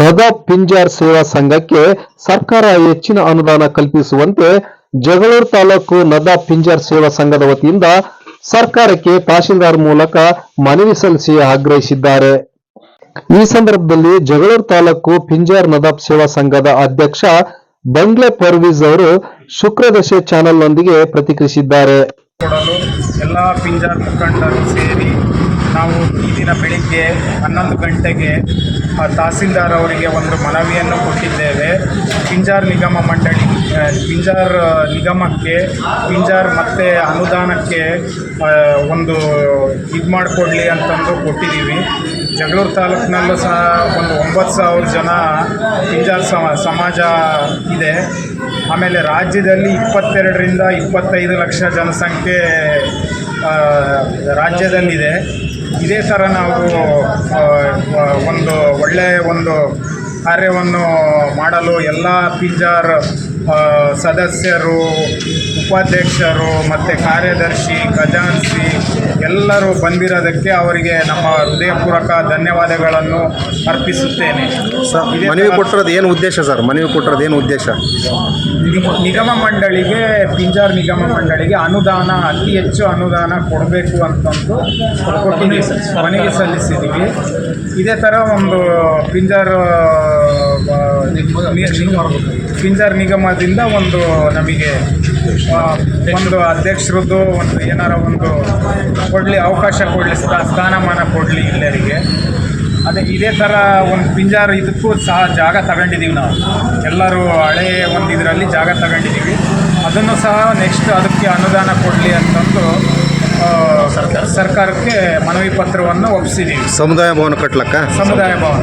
ನದಾಬ್ ಪಿಂಜಾರ್ ಸೇವಾ ಸಂಘಕ್ಕೆ ಸರ್ಕಾರ ಹೆಚ್ಚಿನ ಅನುದಾನ ಕಲ್ಪಿಸುವಂತೆ ಜಗಳೂರು ತಾಲೂಕು ನದಾ ಪಿಂಜಾರ್ ಸೇವಾ ಸಂಘದ ವತಿಯಿಂದ ಸರ್ಕಾರಕ್ಕೆ ತಹಶೀಲ್ದಾರ್ ಮೂಲಕ ಮನವಿ ಸಲ್ಲಿಸಿ ಆಗ್ರಹಿಸಿದ್ದಾರೆ. ಈ ಸಂದರ್ಭದಲ್ಲಿ ಜಗಳೂರು ತಾಲೂಕು ಪಿಂಜಾರ್ ನದಾಬ್ ಸೇವಾ ಸಂಘದ ಅಧ್ಯಕ್ಷ ಬಂಗ್ಲೆ ಪರ್ವೀಸ್ ಅವರು ಶುಕ್ರದಶೆ ಚಾನೆಲ್ನೊಂದಿಗೆ ಪ್ರತಿಕ್ರಿಯಿಸಿದ್ದಾರೆ. ಎಲ್ಲ ಪಿಂಜಾರ್ ಮುಖಂಡರು ಸೇರಿ ನಾವು ಈ ದಿನ ಬೆಳಿಗ್ಗೆ ಹನ್ನೊಂದು ಗಂಟೆಗೆ ತಹಸೀಲ್ದಾರ್ ಅವರಿಗೆ ಒಂದು ಮನವಿಯನ್ನು ಕೊಟ್ಟಿದ್ದೇವೆ. ಪಿಂಜಾರ್ ನಿಗಮ ಮಂಡಳಿ ಪಿಂಜಾರ್ ನಿಗಮಕ್ಕೆ, ಪಿಂಜಾರ್ ಮತ್ತು ಅನುದಾನಕ್ಕೆ ಒಂದು ಇದು ಮಾಡಿಕೊಡ್ಲಿ ಅಂತಂದು ಕೊಟ್ಟಿದ್ದೀವಿ. ಜಗಳೂರು ತಾಲೂಕಿನಲ್ಲೂ ಸಹ ಒಂದು ಒಂಬತ್ತು ಸಾವಿರ ಜನ ಪಿಂಜಾರ್ ಸಮಾಜ ಇದೆ. ಆಮೇಲೆ ರಾಜ್ಯದಲ್ಲಿ ಇಪ್ಪತ್ತೆರಡರಿಂದ ಇಪ್ಪತ್ತೈದು ಲಕ್ಷ ಜನಸಂಖ್ಯೆ ರಾಜ್ಯದಲ್ಲಿದೆ. ಇದೇ ಥರ ನಾವು ಒಂದು ಒಳ್ಳೆಯ ಒಂದು ಕಾರ್ಯವನ್ನು ಮಾಡಲು ಎಲ್ಲ ಪಿಂಜಾರ್ ಸದಸ್ಯರು ಉಪಾಧ್ಯಕ್ಷರು ಮತ್ತು ಕಾರ್ಯದರ್ಶಿ ಖಜಾನ್ಸಿ ಎಲ್ಲರೂ ಬಂದಿರೋದಕ್ಕೆ ಅವರಿಗೆ ನಮ್ಮ ಹೃದಯಪೂರ್ವಕ ಧನ್ಯವಾದಗಳನ್ನು ಅರ್ಪಿಸುತ್ತೇನೆ. ಸರ್ ಮನವಿ ಕೊಟ್ಟಿರೋದು ಏನು ಉದ್ದೇಶ ಸರ್? ಮನವಿ ಕೊಟ್ಟಿರೋದು ಏನು ಉದ್ದೇಶ? ನಿಗಮ ಮಂಡಳಿಗೆ ಪಿಂಜಾರ್ ನಿಗಮ ಮಂಡಳಿಗೆ ಅನುದಾನ ಅತಿ ಹೆಚ್ಚು ಅನುದಾನ ಕೊಡಬೇಕು ಅಂತಂದು ಕೊಟ್ಟಿದ್ದೀವಿ ಮನೆಗೆ ಸಲ್ಲಿಸಿದ್ದೀವಿ. ಇದೇ ಥರ ಒಂದು ಪಿಂಜಾರ್ ಪಿಂಜಾರ್ ನಿಗಮದಿಂದ ಒಂದು ನಮಗೆ ಒಂದು ಅಧ್ಯಕ್ಷರದ್ದು ಒಂದು ಏನಾರ ಒಂದು ಕೊಡಲಿ ಅವಕಾಶ ಕೊಡಲಿ ಸ್ಥಾನಮಾನ ಕೊಡಲಿ ಎಲ್ಲರಿಗೆ ಅದೇ ಇದೇ ಥರ ಒಂದು ಪಿಂಜಾರ್ ಇದಕ್ಕೂ ಸಹ ಜಾಗ ತಗೊಂಡಿದ್ದೀವಿ ನಾವು. ಎಲ್ಲರೂ ಹಳೆಯ ಒಂದು ಇದರಲ್ಲಿ ಜಾಗ ತಗೊಂಡಿದ್ದೀವಿ. ಅದನ್ನು ಸಹ ನೆಕ್ಸ್ಟ್ ಅದಕ್ಕೆ ಅನುದಾನ ಕೊಡಲಿ ಅಂತಂದು ಸರ್ಕಾರ ಸರ್ಕಾರಕ್ಕೆ ಮನವಿ ಪತ್ರವನ್ನು ಒಪ್ಪಿಸಿದ್ದೀವಿ ಸಮುದಾಯ ಭವನ ಕಟ್ಲಕ್ಕ? ಸಮುದಾಯ ಭವನ.